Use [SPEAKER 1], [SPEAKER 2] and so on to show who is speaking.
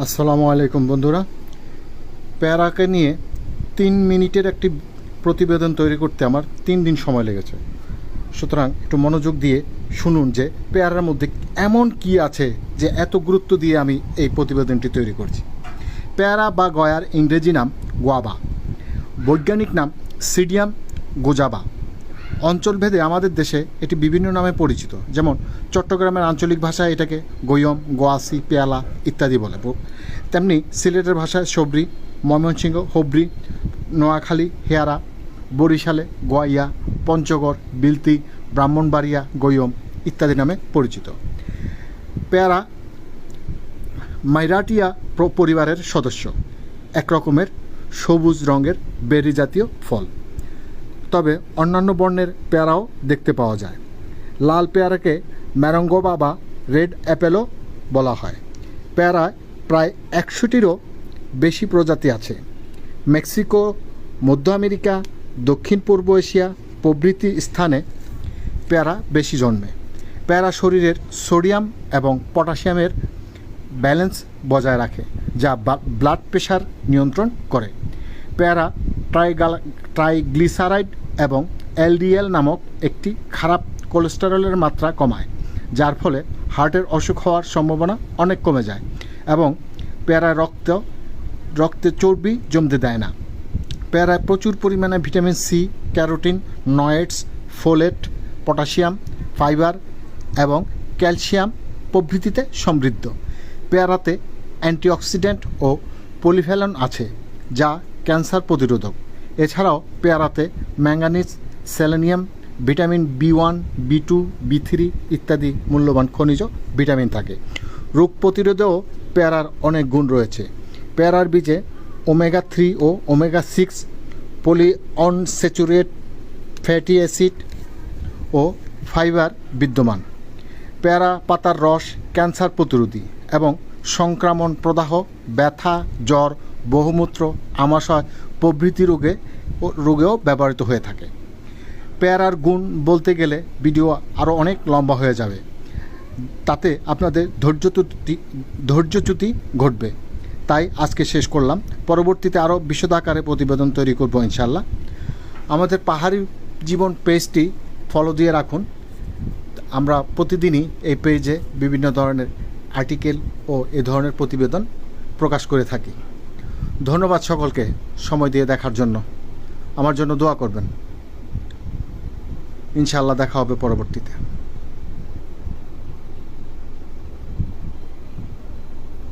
[SPEAKER 1] আসসালামু আলাইকুম বন্ধুরা। প্যারাকে নিয়ে তিন মিনিটের একটি প্রতিবেদন তৈরি করতে আমার তিন দিন সময় লেগেছে। সুতরাং একটু মনোযোগ দিয়ে শুনুন যে পেয়ারার মধ্যে এমন কি আছে যে এত গুরুত্ব দিয়ে আমি এই প্রতিবেদনটি তৈরি করছি। পেয়ারা বা গয়ার ইংরেজি নাম গোয়াবা বৈজ্ঞানিক নাম সিডিয়াম গোজাবা অঞ্চলভেদে আমাদের দেশে এটি বিভিন্ন নামে পরিচিত। যেমন চট্টগ্রামের আঞ্চলিক ভাষায় এটাকে গৈয়ম, গোয়াসি, পেয়ালা ইত্যাদি বলে। তেমনি সিলেটের ভাষায় সবরি ময়মনসিংহ, হবরি, নোয়াখালী, হেয়ারা, বরিশালে গোয়াইয়া, পঞ্চগড়, বিলতি, ব্রাহ্মণবাড়িয়া, গৈয়ম ইত্যাদি নামে পরিচিত। পেয়ারা মাইরাটিয়া পরিবারের সদস্য। এক রকমের সবুজ রঙের বেরি জাতীয় ফল। তবে অন্যান্য বর্ণের পেয়ারাও দেখতে পাওয়া যায়। লাল পেয়ারাকে ম্যারঙ্গো বা রেড অ্যাপেলও বলা হয়। পেয়ারায় প্রায় একশোটিরও বেশি প্রজাতি আছে। মেক্সিকো, মধ্য আমেরিকা, দক্ষিণ পূর্ব এশিয়া প্রভৃতি স্থানে পেয়ারা বেশি জন্মে। পেয়ারা শরীরের সোডিয়াম এবং পটাশিয়ামের ব্যালেন্স বজায় রাখে, যা ব্লাড প্রেশার নিয়ন্ত্রণ করে। পেয়ারা ট্রাইগাল, ট্রাইগ্লিসারাইড এবং এলডিএল নামক একটি খারাপ কোলেস্টেরলের মাত্রা কমায়, যার ফলে হার্টের অসুখ হওয়ার সম্ভাবনা অনেক কমে যায় এবং পেয়ারা রক্ত, রক্তে চর্বি জমতে দেয় না। পেয়ারায় প্রচুর পরিমাণে ভিটামিন সি, ক্যারোটিন নয়েটস ফোলেট, পটাশিয়াম, ফাইবার এবং ক্যালসিয়াম প্রভৃতিতে সমৃদ্ধ। পেয়ারাতে অ্যান্টিঅক্সিডেন্ট ও পলিফেলন আছে, যা ক্যান্সার প্রতিরোধক। এছাড়াও পেয়ারাতে manganese, selenium, vitamin B one, B two, B three ইত্যাদি মূল্যবান খনিজ ভিটামিন থাকে। রোগ প্রতিরোধেও পেয়ারার অনেক গুণ রয়েছে। পেয়ারার বীজে ওমেগা থ্রি ও omega six poly unsaturate fatty acid ও ফাইবার বিদ্যমান। পেয়ারা পাতার রস, ক্যান্সার প্রতিরোধী এবং সংক্রমণ প্রদাহ, ব্যথা, জ্বর বহুমূত্র, আমাশয়, প্রভৃতি রোগে রোগেও ব্যবহৃত হয়ে থাকে। পেয়ারার গুণ বলতে গেলে ভিডিও আরও অনেক লম্বা হয়ে যাবে। তাতে আপনাদের ধৈর্যচ্যুতি ধৈর্যচ্যুতি ঘটবে। তাই আজকে শেষ করলাম। পরবর্তীতে আরও বিশদাকারে প্রতিবেদন তৈরি করব ইনশাল্লাহ আমাদের পাহাড়ি জীবন পেজটি ফলো দিয়ে রাখুন। আমরা প্রতিদিনই এই পেজে বিভিন্ন ধরনের আর্টিকেল ও এ ধরনের প্রতিবেদন প্রকাশ করে থাকি। ধন্যবাদ সকলকে সময় দিয়ে দেখার জন্য। আমার জন্য দোয়া করবেন। ইনশাআল্লাহ দেখা হবে পরবর্তীতে।